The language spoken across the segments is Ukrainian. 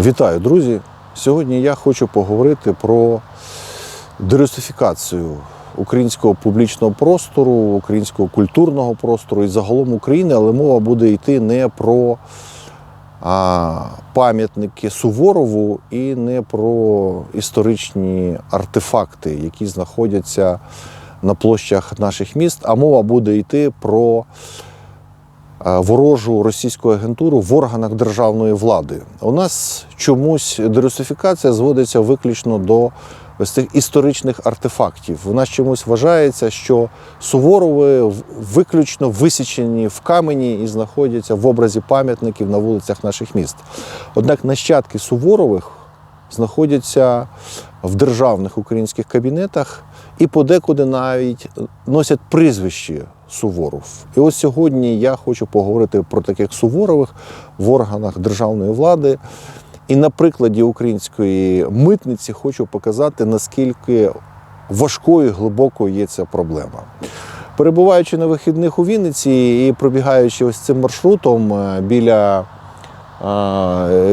Вітаю, друзі! Сьогодні я хочу поговорити про дерусифікацію українського публічного простору, українського культурного простору і загалом України, але мова буде йти не про пам'ятники Суворову і не про історичні артефакти, які знаходяться на площах наших міст, а мова буде йти про ворожу російську агентуру в органах державної влади. У нас чомусь дерусифікація зводиться виключно до ось цих історичних артефактів. У нас чомусь вважається, що Суворови виключно висічені в камені і знаходяться в образі пам'ятників на вулицях наших міст. Однак нащадки Суворових знаходяться в державних українських кабінетах і подекуди навіть носять прізвище Суворов. І ось сьогодні я хочу поговорити про таких Суворових в органах державної влади. І на прикладі української митниці хочу показати, наскільки важкою і глибокою є ця проблема. Перебуваючи на вихідних у Вінниці і пробігаючи ось цим маршрутом е, біля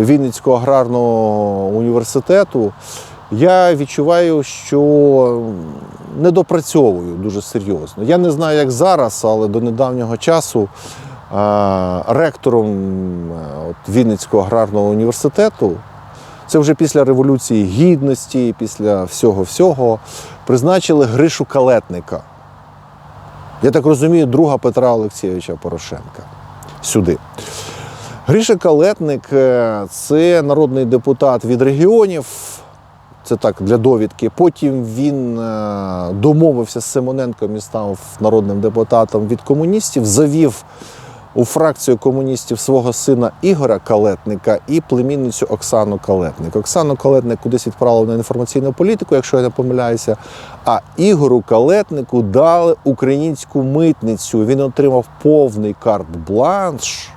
Вінницького аграрного університету, я відчуваю, що недопрацьовую дуже серйозно. Я не знаю, як зараз, але до недавнього часу е, ректором е, Вінницького аграрного університету, це вже після Революції Гідності, після всього-всього, призначили Гришу Калетника. Я так розумію, друга Петра Олексійовича Порошенка сюди. Гриша Калетник е, це народний депутат від регіонів. Це так для довідки. Потім він е, домовився з Симоненком і став народним депутатом від комуністів, завів у фракцію комуністів свого сина Ігоря Калетника і племінницю Оксану Калетник. Оксану Калетник кудись відправили на інформаційну політику, якщо я не помиляюся. А Ігору Калетнику дали українську митницю. Він отримав повний карт-бланш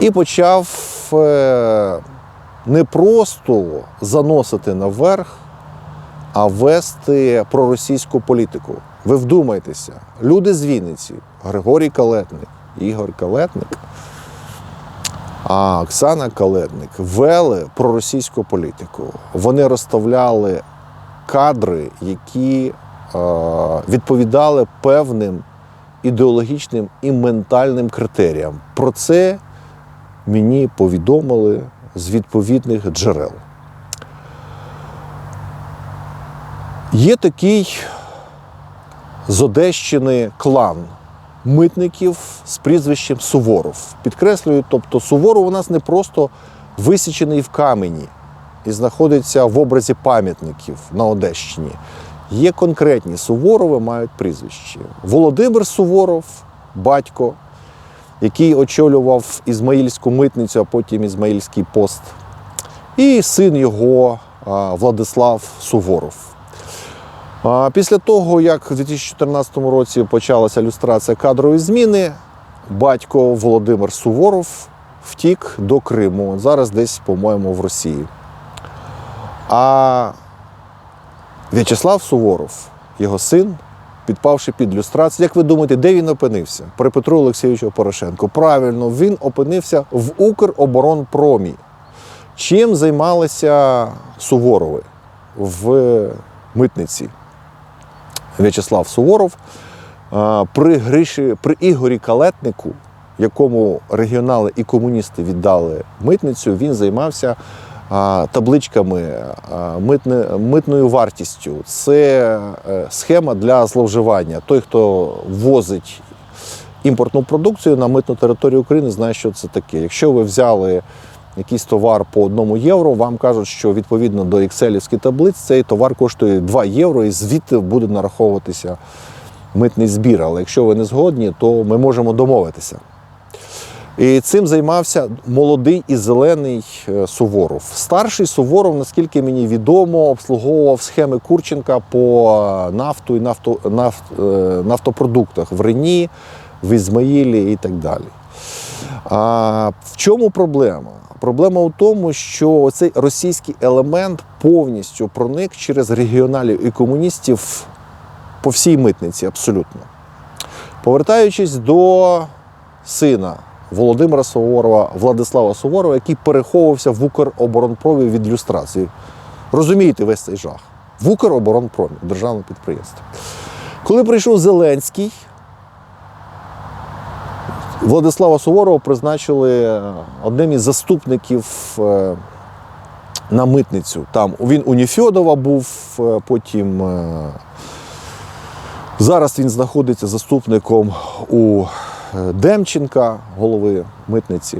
і почав е, не просто заносити наверх, а вести проросійську політику. Ви вдумайтеся, люди з Вінниці, Григорій Калетник, Ігор Калетник, а Оксана Калетник вели проросійську політику. Вони розставляли кадри, які е, відповідали певним ідеологічним і ментальним критеріям. Про це мені повідомили з відповідних джерел. Є такий з Одещини клан митників з прізвищем Суворов. Підкреслюю, тобто Суворов у нас не просто висічений в камені і знаходиться в образі пам'ятників на Одещині. Є конкретні Суворови, мають прізвище. Володимир Суворов, батько, який очолював Ізмаїльську митницю, а потім Ізмаїльський пост. І син його Владислав Суворов. Після того, як у 2014 році почалася люстрація кадрової зміни, батько Володимир Суворов втік до Криму. Зараз десь, по-моєму, в Росії. А В'ячеслав Суворов, його син, підпавши під люстрацію. Як ви думаєте, де він опинився? При Петру Олексійовичу Порошенку. Правильно, він опинився в Укроборонпромі. Чим займалися Суворови в митниці? В'ячеслав Суворов при Гриші, при Ігорі Калетнику, якому регіонали і комуністи віддали митницю, він займався табличками, митною вартістю. Це е, схема для зловживання. Той, хто возить імпортну продукцію на митну територію України, знає, що це таке. Якщо ви взяли якийсь товар по одному євро, вам кажуть, що відповідно до Excel таблиць цей товар коштує 2 євро і звідти буде нараховуватися митний збір. Але якщо ви не згодні, то ми можемо домовитися. І цим займався молодий і зелений е, Суворов. Старший Суворов, наскільки мені відомо, обслуговував схеми Курченка по е, нафту і нафто, нафт, е, нафтопродуктах в Рені, в Ізмаїлі і так далі. А в чому проблема? Проблема у тому, що цей російський елемент повністю проник через регіоналів і комуністів по всій митниці абсолютно. Повертаючись до сина Володимира Суворова, Владислава Суворова, який переховувався в Укроборонпромі від люстрації. Розумієте весь цей жах. В Укроборонпромі, державне підприємство. Коли прийшов Зеленський, Владислава Суворова призначили одним із заступників е, на митницю. Там він у Ніфьодова був, е, потім е, зараз він знаходиться заступником у е, Демченка, голови митниці.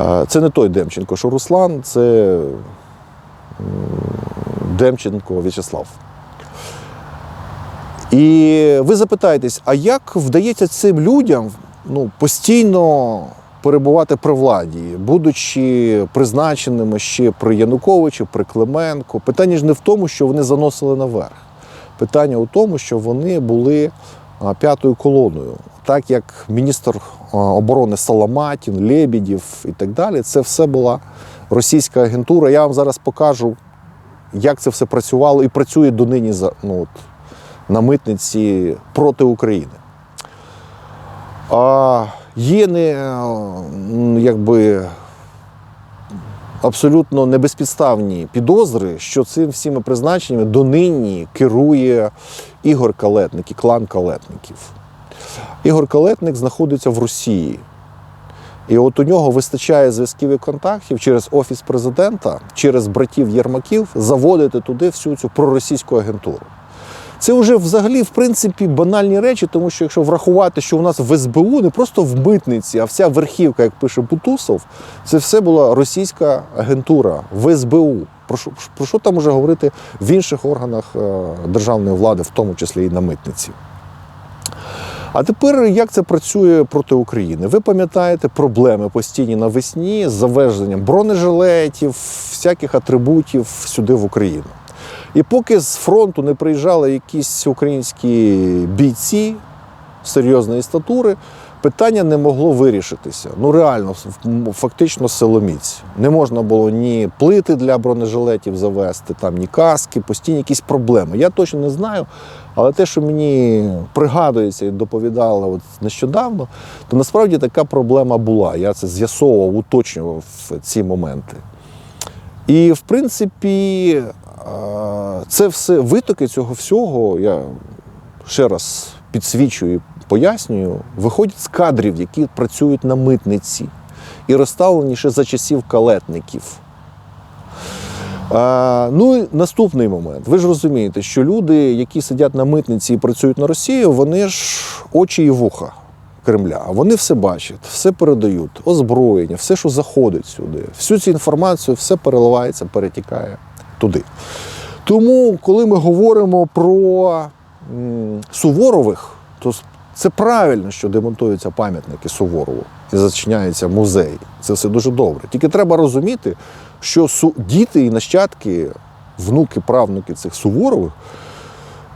Е, Це не той Демченко, що Руслан, це Демченко В'ячеслав. І ви запитаєтесь, а як вдається цим людям ну, постійно перебувати при владі, будучи призначеними ще при Януковичі, при Клименко? Питання ж не в тому, що вони заносили наверх. Питання у тому, що вони були п'ятою колоною. Так як міністр оборони Саламатін, Лебідів і так далі, це все була російська агентура. Я вам зараз покажу, як це все працювало і працює донині ну, от, на митниці проти України. А є не якби абсолютно небезпідставні підозри, що цим всіми призначеннями донині керує Ігор Калетник і клан Калетників. Ігор Калетник знаходиться в Росії. І от у нього вистачає зв'язків і контактів через офіс президента, через братів Єрмаків заводити туди всю цю проросійську агентуру. Це вже взагалі в принципі банальні речі, тому що якщо врахувати, що у нас в СБУ не просто в митниці, а вся верхівка, як пише Бутусов, це все була російська агентура в СБУ. Про що, про що там уже говорити в інших органах е, державної влади, в тому числі і на митниці? А тепер як це працює проти України? Ви пам'ятаєте проблеми постійні навесні з завезенням бронежилетів, всяких атрибутів сюди в Україну. І поки з фронту не приїжджали якісь українські бійці серйозної статури, питання не могло вирішитися. Ну реально, фактично силоміць. Не можна було ні плити для бронежилетів завести, там, ні каски, постійні якісь проблеми. Я точно не знаю, але те, що мені пригадується і доповідали от нещодавно, то насправді така проблема була. Я це з'ясовував, уточнював ці моменти. І в принципі, це все витоки цього всього, я ще раз підсвічую і пояснюю, виходять з кадрів, які працюють на митниці і розставлені ще за часів калетників. Ну і наступний момент. Ви ж розумієте, що люди, які сидять на митниці і працюють на Росію, вони ж очі і вуха Кремля. Вони все бачать, все передають, озброєння, все, що заходить сюди. Всю цю інформацію все переливається, перетікає туди. Тому, коли ми говоримо про Суворових, то це правильно, що демонтуються пам'ятники Суворову і зачиняється музей. Це все дуже добре. Тільки треба розуміти, що діти і нащадки, внуки, правнуки цих Суворових,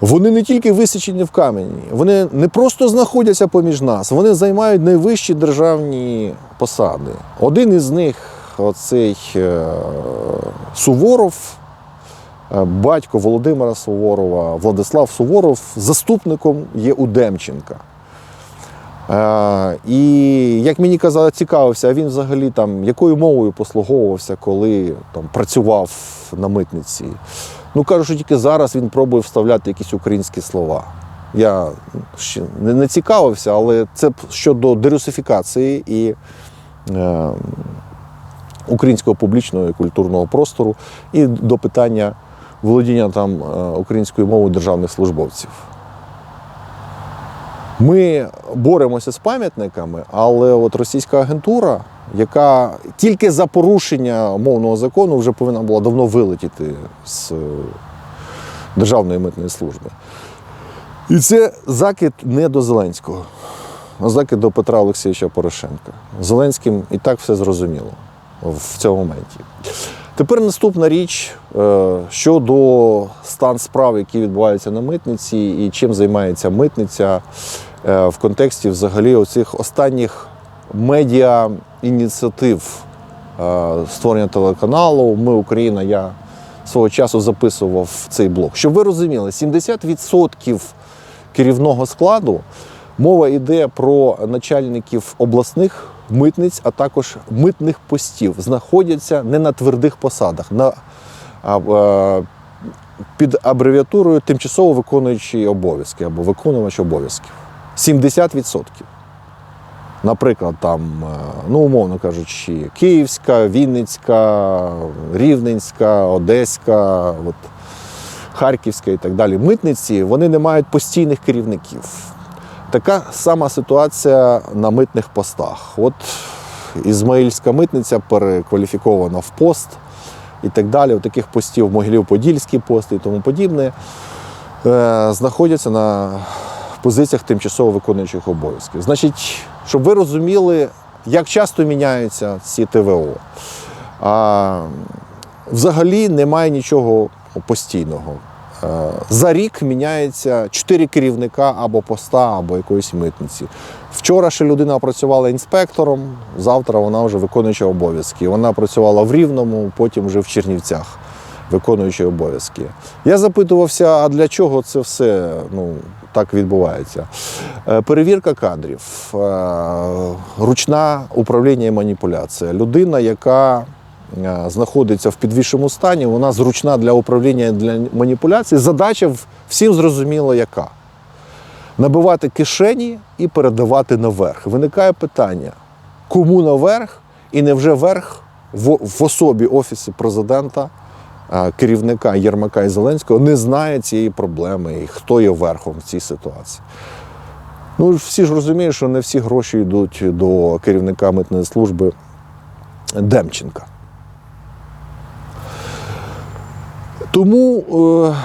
вони не тільки висічені в камені, вони не просто знаходяться поміж нас, вони займають найвищі державні посади. Один із них, оцей е, Суворов, батько Володимира Суворова, Владислав Суворов, заступником є у Демченка. Е, і як мені казали, цікавився, а він взагалі там якою мовою послуговувався, коли там працював на митниці. Ну кажу, що тільки зараз він пробує вставляти якісь українські слова. Я ще не цікавився, але це щодо дерусифікації і е, українського публічного і культурного простору, і до питання володіння там е, українською мовою державних службовців. Ми боремося з пам'ятниками, але от російська агентура, яка тільки за порушення мовного закону вже повинна була давно вилетіти з е, Державної митної служби. І це закид не до Зеленського, а закид до Петра Олексійовича Порошенка. Зеленським і так все зрозуміло в цьому моменті. Тепер наступна річ е, щодо стан справ, які відбуваються на митниці, і чим займається митниця е, в контексті взагалі оцих останніх медіа ініціатив е, створення телеканалу Ми Україна. Я свого часу записував цей блог. Щоб ви розуміли, 70% керівного складу Мова йде про начальників обласних митниць, а також митних постів. Знаходяться не на твердих посадах, на, а, е, під абревіатурою тимчасово виконуючий обов'язки або виконувач обов'язків. 70%. Наприклад, там, е, ну, умовно кажучи, Київська, Вінницька, Рівненська, Одеська, от, Харківська і так далі. Митниці вони не мають постійних керівників. Така сама ситуація на митних постах. От Ізмаїльська митниця перекваліфікована в пост і так далі. У таких постів Могилів-Подільський пост і тому подібне е, знаходяться на позиціях тимчасово виконуючих обов'язків. Значить, щоб ви розуміли, як часто міняються ці ТВО. Взагалі немає нічого постійного. Е, За рік міняється чотири керівника або поста, або якоїсь митниці. Вчора ще людина працювала інспектором, завтра вона вже виконуюча обов'язки. Вона працювала в Рівному, потім вже в Чернівцях, виконуючи обов'язки. Я запитувався, а для чого це все ну, так відбувається? Е, Перевірка кадрів, е, ручна управління і маніпуляція. Людина, яка знаходиться в підвішеному стані, вона зручна для управління для маніпуляції. Задача всім зрозуміло, яка. Набивати кишені і передавати наверх. Виникає питання, кому наверх, і невже верх в, в особі Офісу президента, е, керівника Єрмака і Зеленського не знає цієї проблеми і хто є верхом в цій ситуації. Ну, всі ж розуміють, що не всі гроші йдуть до керівника митної служби Демченка. Тому е,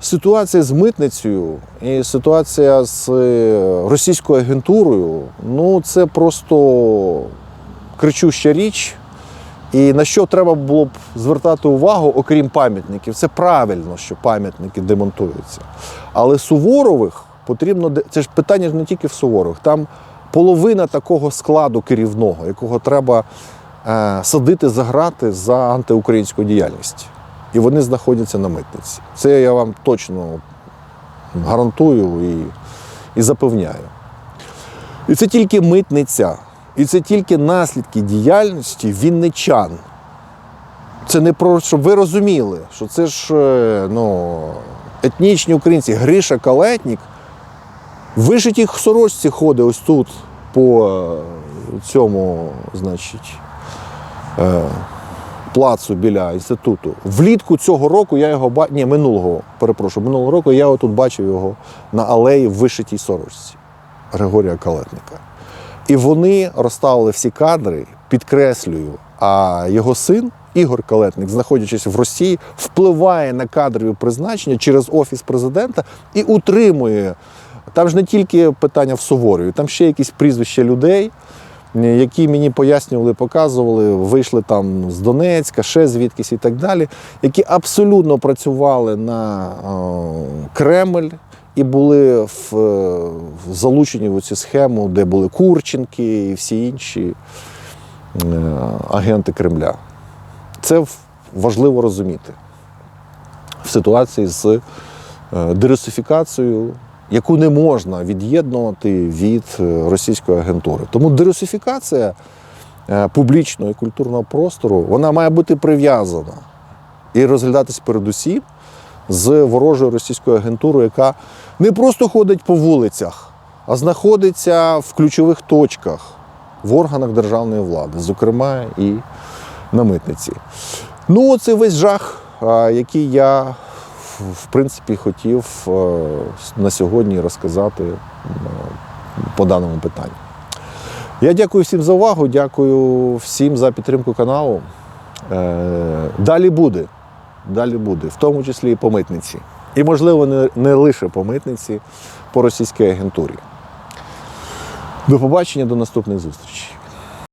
ситуація з митницею і ситуація з е, російською агентурою ну це просто кричуща річ. І на що треба було б звертати увагу, окрім пам'ятників, це правильно, що пам'ятники демонтуються. Але Суворових потрібно. Це ж питання ж не тільки в Суворових. Там половина такого складу керівного, якого треба е, садити за грати за антиукраїнську діяльність. І вони знаходяться на митниці. Це я вам точно гарантую і, і запевняю. І це тільки митниця, і це тільки наслідки діяльності вінничан. Це не про щоб ви розуміли, що це ж е, ну, етнічні українці. Гриша Калетнік вишитій сорочці ходить ось тут по е, цьому, значить, е, плацу біля інституту. Влітку цього року я його бачив, ні, минулого, перепрошую, минулого року я отут бачив його на алеї в вишитій сорочці Григорія Калетника. І вони розставили всі кадри, підкреслюю, а його син Ігор Калетник, знаходячись в Росії, впливає на кадрові призначення через офіс президента і утримує. Там ж не тільки питання в Суворові, там ще якісь прізвища людей, які мені пояснювали, показували, вийшли там з Донецька, ще звідкись і так далі, які абсолютно працювали на е, Кремль і були в, е, в залучені в цю схему, де були Курченки і всі інші е, агенти Кремля. Це важливо розуміти в ситуації з е, дерусифікацією, яку не можна від'єднувати від е, російської агентури. Тому дерусифікація е, публічного і культурного простору вона має бути прив'язана і розглядатись передусім з ворожою російською агентурою, яка не просто ходить по вулицях, а знаходиться в ключових точках в органах державної влади, зокрема і на митниці. Ну, це весь жах, який я в- принципі хотів е, на сьогодні розказати по даному питанню. Я дякую всім за увагу, дякую всім за підтримку каналу. Е, Далі буде. Далі буде, в тому числі і по митниці. І, можливо, не лише по митниці, по російській агентурі. До побачення, до наступних зустрічей.